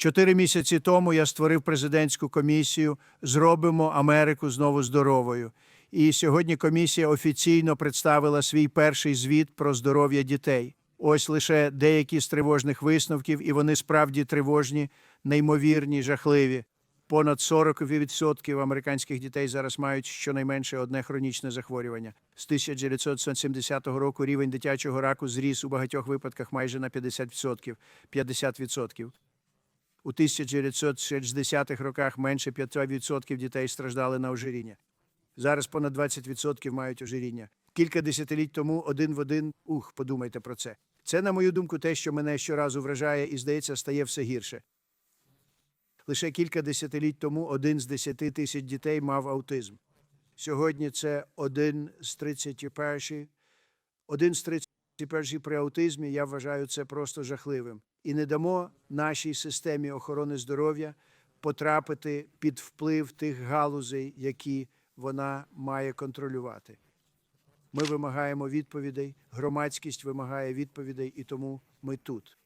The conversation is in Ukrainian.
Чотири місяці тому я створив президентську комісію Зробимо Америку знову здоровою. І сьогодні комісія офіційно представила свій перший звіт про здоров'я дітей. Ось лише деякі з тривожних висновків, і вони справді тривожні, неймовірні, жахливі. Понад 40% американських дітей зараз мають щонайменше одне хронічне захворювання. З 1970 року рівень дитячого раку зріс у багатьох випадках майже на 50%. 50%. У 1960-х роках менше 5% дітей страждали на ожиріння. Зараз понад 20% мають ожиріння. Кілька десятиліть тому один в один. Ух, подумайте про це. Це, на мою думку, те, що мене щоразу вражає і, здається, стає все гірше. Лише кілька десятиліть тому один з десяти тисяч дітей мав аутизм. Сьогодні це один з 31. Один з 31 при аутизмі, я вважаю це просто жахливим. І не дамо нашій системі охорони здоров'я потрапити під вплив тих галузей, які вона має контролювати. Ми вимагаємо відповідей, громадськість вимагає відповідей, і тому ми тут.